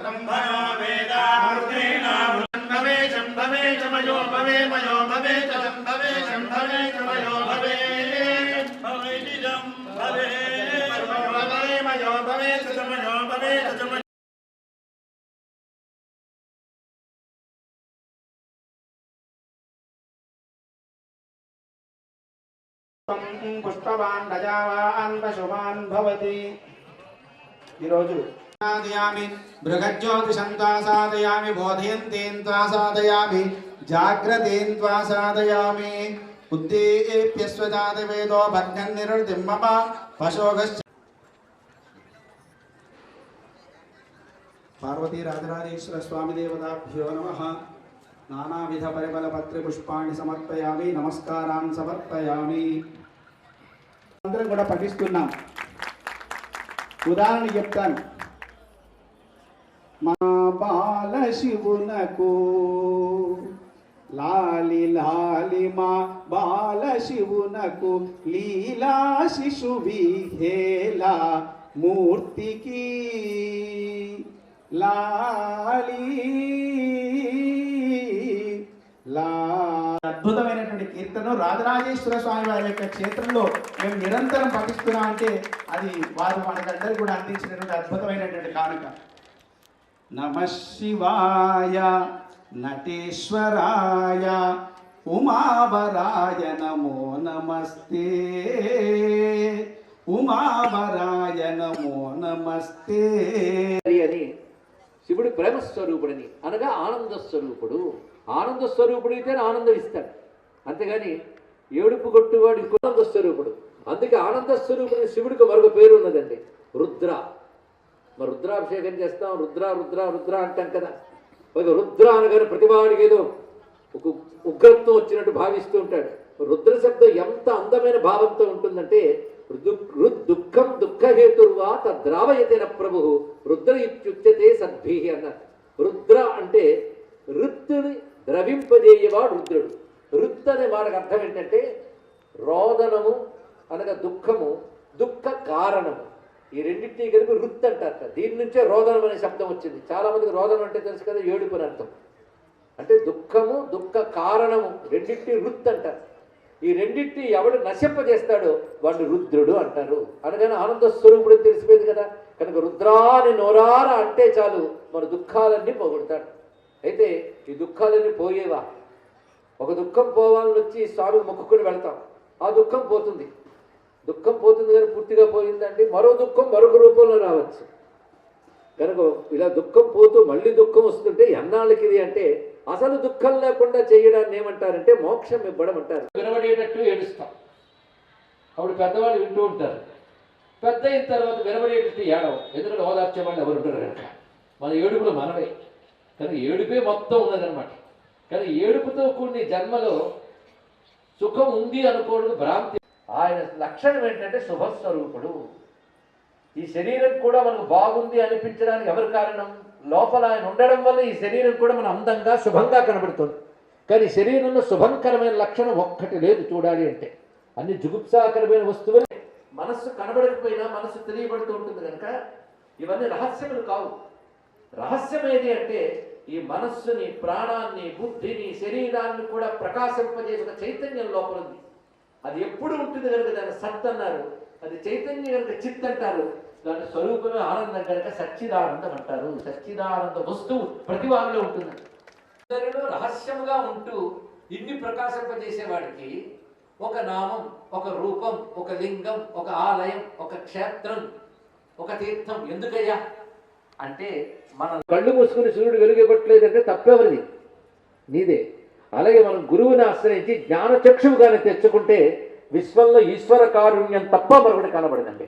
ब्रह्मणो वेदा भवे भवे भवे भवे भवे పుష్పవాన్ ప్రజావాన్ పశువాన్ భవతి ఈరోజు సాధయామి బృహజ్యోతిషంతా సాధయామి బోధయంతేన్త్వా సాధయామి జాగ్రత్తేన్త్వా సాధయామి ఉద్దేప్యస్వజాత వేదో భగ్నం నిరుతిం మమ పశోగశ్చ పార్వతీ రాజరాజేశ్వర స్వామి దేవతాభ్యో నమ నానావిధ పరిమళ పత్రి పుష్పాన్ని సమర్పయామి నమస్కారాన్ని సమర్పయామి. అందరం కూడా పఠిస్తున్నాం. ఉదాహరణ చెప్తాను. మా బాల శివునకు లాలి లాలి మా బాల శివునకు లీలా శిశు విహేలా మూర్తికి. లాలి అద్భుతమైనటువంటి కీర్తన రాజరాజేశ్వర స్వామి వారి యొక్క క్షేత్రంలో మేము నిరంతరం పఠిస్తున్నాం అంటే అది వారు మనకందరూ కూడా అందించినటువంటి అద్భుతమైనటువంటి కానుక. నమ శివాయ నటేశ్వరాయ ఉమావరాయ నమో నమస్తే. ఉమావరాయ నమో నమస్తే. అని శివుడు ప్రేమ స్వరూపుడని అనగా ఆనంద స్వరూపుడు ఆనంద స్వరూపుడు ఆనందం ఇస్తాడు అంతేగాని ఏడుపు కొట్టువాడు ఆనంద స్వరూపుడు. అందుకే ఆనంద స్వరూపుడు శివుడికి మరొక పేరు ఉన్నదండి. రుద్ర. మరి రుద్రాభిషేకం చేస్తాం. రుద్ర రుద్ర రుద్ర అంటాం కదా. ఒక రుద్ర అనగానే ప్రతివాడికి ఏదో ఒక ఉగ్రత్వం వచ్చినట్టు భావిస్తూ ఉంటాడు. రుద్ర శబ్దం ఎంత అందమైన భావంతో ఉంటుందంటే దుఃఖం దుఃఖహేతుర్వా తద్రావయతేన ప్రభు. రుద్ర ఇత్యుచ్యతే సద్భి అన్నారు. రుద్ర అంటే రుత్తుని ద్రవింపజేయవాడు రుద్రుడు రుత్ అనే మాటకు అర్థం ఏంటంటే రోదనము అనగా దుఃఖము దుఃఖ కారణము. ఈ రెండింటినీ కలిపి రుత్ అంటారట. దీని నుంచే రోదనం అనే శబ్దం వచ్చింది. చాలామందికి రోదనం అంటే తెలుసు కదా ఏడుపు అని అర్థం. అంటే దుఃఖము దుఃఖ కారణము రెండింటి రుత్ అంటారు. ఈ రెండింటిని ఎవడు నశింపజేస్తాడో వాడిని రుద్రుడు అంటారు. అనగానే ఆనంద స్వరూపుడు తెలిసిపోయింది కదా. కనుక రుద్రాని నోరార అంటే చాలు మన దుఃఖాలన్నీ పోగొడతాడు. అయితే ఈ దుఃఖాలన్నీ పోయేవా? ఒక దుఃఖం పోవాలని వచ్చి స్వామికి మొక్కుకొని వెళ్తాం. ఆ దుఃఖం పోతుంది. దుఃఖం పోతుంది కానీ పూర్తిగా పోయిందండి మరో దుఃఖం మరొక రూపంలో రావచ్చు. కనుక ఇలా దుఃఖం పోతూ మళ్ళీ దుఃఖం వస్తుంటే ఎన్నాళ్ళకి ఇది అంటే అసలు దుఃఖం లేకుండా చేయడాన్ని ఏమంటారంటే మోక్షం ఇవ్వడం అంటారు. వినబడేటట్టు ఏడుస్తాం. అప్పుడు పెద్దవాళ్ళు వింటూ ఉంటారు. పెద్ద అయిన తర్వాత వినబడేటట్టు ఏడవం. ఎందుకంటే ఓదార్చే వాళ్ళు ఎవరు ఉంటారు కనుక. మన ఏడుపులు మనమే. కానీ ఏడుపే మొత్తం ఉన్నదనమాట కానీ ఏడుపుతో కూడిన జన్మలో సుఖం ఉంది అనుకోవడం భ్రాంతి. ఆయన లక్షణం ఏంటంటే శుభస్వరూపుడు. ఈ శరీరం కూడా మనకు బాగుంది అనిపించడానికి ఎవరు కారణం? లోపల ఆయన ఉండడం వల్ల ఈ శరీరం కూడా మన అందంగా శుభంగా కనబడుతుంది. కానీ శరీరంలో శుభంకరమైన లక్షణం ఒక్కటి లేదు చూడాలి అంటే. అన్ని జుగుప్సాకరమైన వస్తువులు. మనస్సు కనబడకపోయినా మనస్సు తెలియబడుతూ ఉంటుంది కనుక ఇవన్నీ రహస్యములు కావు. రహస్యం ఏది అంటే ఈ మనస్సుని ప్రాణాన్ని బుద్ధిని శరీరాన్ని కూడా ప్రకాశింపజేసిన చైతన్యం లోపల ఉంది. అది ఎప్పుడు ఉంటుంది కనుక దాన్ని సత్ అన్నారు. అది చైతన్యం కనుక చిత్ అంటారు. దాని స్వరూపమే ఆనందం కనుక సచ్చిదానందం అంటారు. సచ్చిదానంద వస్తువు ప్రతి వారిలో ఉంటుంది. అందరిలో రహస్యముగా ఉంటూ ఇన్ని ప్రకాశింపజేసేవాడికి ఒక నామం ఒక రూపం ఒక లింగం ఒక ఆలయం ఒక క్షేత్రం ఒక తీర్థం ఎందుకయ్యా? అంటే మనం కళ్ళు మూసుకుని సూర్యుడు వెలుగివ్వట్లేదంటే తప్పెవరిది? నీదే. అలాగే మనం గురువుని ఆశ్రయించి జ్ఞాన కానీ తెచ్చుకుంటే విశ్వంలో ఈశ్వర కారుణ్యం తప్ప మరొకటి కనబడదండి.